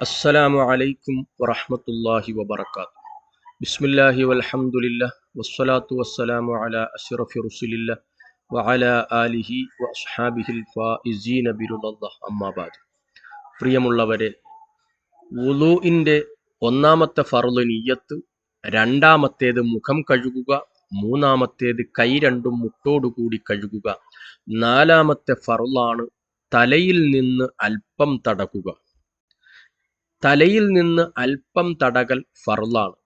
അസ്സലാമു അലൈക്കും വറഹമത്തല്ലാഹി വബറകാതുഹു. ബിസ്മില്ലാഹി വലഹമുല്ല വസ്സലാത്തു വസ്സലാമു അല അഷറഫി റസുലില്ല വഅലാ ആലിഹി വഅസ്ഹാബിഹിൽ ഫായിസീന ബിറുദല്ലാഹ് അമ്മാ ബഅദ് പ്രിയമുള്ളവരെ വുളൂഇന്റെ ഒന്നാമത്തെ ഫർൾ നീയത്ത് രണ്ടാമത്തേത് മുഖം കഴുകുക മൂന്നാമത്തേത് കൈ രണ്ടും മുട്ടോടുകൂടി കഴുകുക. നാലാമത്തെ ഫറുളാണ് തലയിൽ നിന്ന് അല്പം തടകുക തലയിൽ നിന്ന് അല്പം തടകൽ ഫർളാണ്.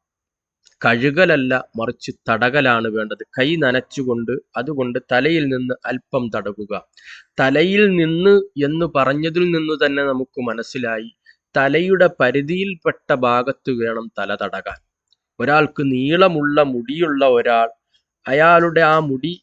കഴുകലല്ല മറിച്ച് തടകലാണ് വേണ്ടത്. കൈ നനച്ചുകൊണ്ട് അതുകൊണ്ട് തലയിൽ നിന്ന് അല്പം തടകുക. തലയിൽ നിന്ന് എന്ന് പറഞ്ഞതിൽ നിന്ന് തന്നെ നമുക്ക് മനസ്സിലായി തലയുടെ പരിധിയിൽപ്പെട്ട ഭാഗത്ത് വേണം തല തടകാൻ. ഒരാൾക്ക് നീളമുള്ള മുടിയുള്ള ഒരാൾ അയാളുടെ ആ മുടി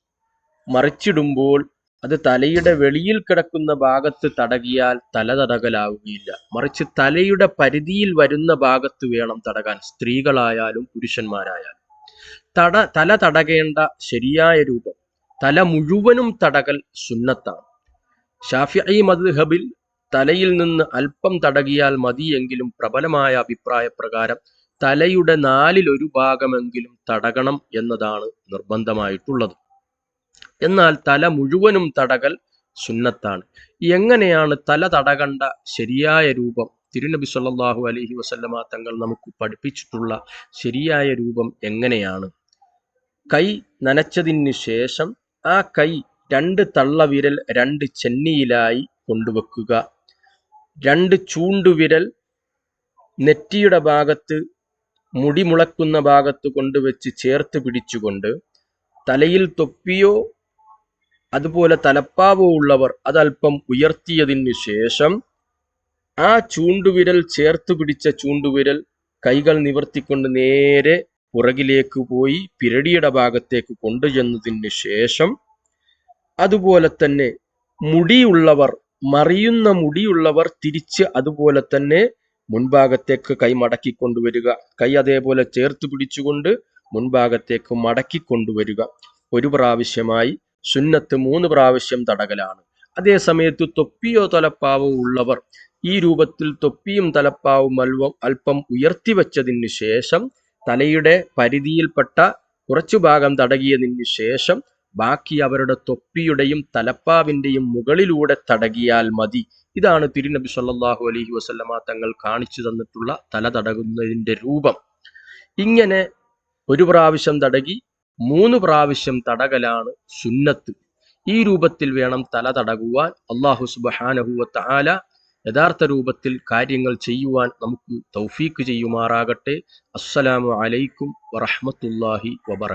മറിച്ചിടുമ്പോൾ അത് തലയുടെ വെളിയിൽ കിടക്കുന്ന ഭാഗത്ത് തടകിയാൽ തല തടകലാവുകയില്ല. മറിച്ച് തലയുടെ പരിധിയിൽ വരുന്ന ഭാഗത്ത് വേണം തടകാൻ സ്ത്രീകളായാലും പുരുഷന്മാരായാലും. തട തല തടകേണ്ട ശരിയായ രൂപം. തല മുഴുവനും തടകൽ സുന്നത്താണ്. ഷാഫിഈ മദ്ഹബിൽ തലയിൽ നിന്ന് അല്പം തടകിയാൽ മതിയെങ്കിലും പ്രബലമായ അഭിപ്രായ പ്രകാരം തലയുടെ നാലിൽ ഒരു ഭാഗമെങ്കിലും തടകണം എന്നതാണ് നിർബന്ധമായിട്ടുള്ളത്. എന്നാൽ തല മുഴുവനും തടകൽ സുന്നത്താണ്. എങ്ങനെയാണ് തല തടകണ്ട ശരിയായ രൂപം? തിരുനബി സല്ലാഹു അലഹി വസല്ലമ തങ്ങൾ നമുക്ക് പഠിപ്പിച്ചിട്ടുള്ള ശരിയായ രൂപം എങ്ങനെയാണ്? കൈ നനച്ചതിന് ശേഷം ആ കൈ രണ്ട് തള്ളവിരൽ രണ്ട് ചെന്നിയിലായി കൊണ്ടുവെക്കുക. രണ്ട് ചൂണ്ടുവിരൽ നെറ്റിയുടെ ഭാഗത്ത് മുടി മുളക്കുന്ന ഭാഗത്ത് കൊണ്ടുവച്ച് ചേർത്ത് പിടിച്ചുകൊണ്ട് തലയിൽ തൊപ്പിയോ അതുപോലെ തലപ്പാവോ ഉള്ളവർ അതല്പം ഉയർത്തിയതിന് ശേഷം ആ ചൂണ്ടുവിരൽ ചേർത്ത് പിടിച്ച ചൂണ്ടുവിരൽ കൈകൾ നിവർത്തിക്കൊണ്ട് നേരെ പുറകിലേക്ക് പോയി പിരടിയുടെ ഭാഗത്തേക്ക് കൊണ്ടുചെന്നതിന് ശേഷം അതുപോലെ തന്നെ മുടിയുള്ളവർ മറിയുന്ന മുടിയുള്ളവർ തിരിച്ച് അതുപോലെ തന്നെ മുൻഭാഗത്തേക്ക് കൈ മടക്കി കൊണ്ടുവരിക കൈ അതേപോലെ ചേർത്ത് പിടിച്ചുകൊണ്ട് മുൻഭാഗത്തേക്ക് മടക്കി കൊണ്ടുവരിക ഒരു പ്രാവശ്യമായി സുന്നത്ത് മൂന്ന് പ്രാവശ്യം തടകലാണ്. അതേ സമയത്ത് തൊപ്പിയോ തലപ്പാവോ ഉള്ളവർ ഈ രൂപത്തിൽ തൊപ്പിയും തലപ്പാവും അൽവം അല്പം ഉയർത്തി വെച്ചതിന് ശേഷം തലയുടെ പരിധിയിൽപ്പെട്ട കുറച്ചു ഭാഗം തടകിയതിന് ശേഷം ബാക്കി അവരുടെ തൊപ്പിയുടെയും തലപ്പാവിന്റെയും മുകളിലൂടെ തടകിയാൽ മതി. ഇതാണ് തിരുനബി സല്ലാഹു അലഹി വസല്ലമ തങ്ങൾ കാണിച്ചു തന്നിട്ടുള്ള തല തടകുന്നതിന്റെ രൂപം. ഇങ്ങനെ ഒരു പ്രാവശ്യം തടകി മൂന്ന് പ്രാവശ്യം തടകലാണ് സുന്നത്ത്. ഈ രൂപത്തിൽ വേണം തല തടകുവാൻ. അള്ളാഹു സുബഹാനഹുവ തആല യഥാർത്ഥ രൂപത്തിൽ കാര്യങ്ങൾ ചെയ്യുവാൻ നമുക്ക് തൗഫീക്ക് ചെയ്യുമാറാകട്ടെ. അസ്സലാമു അലൈക്കും വറഹമത്തല്ലാഹി വബറ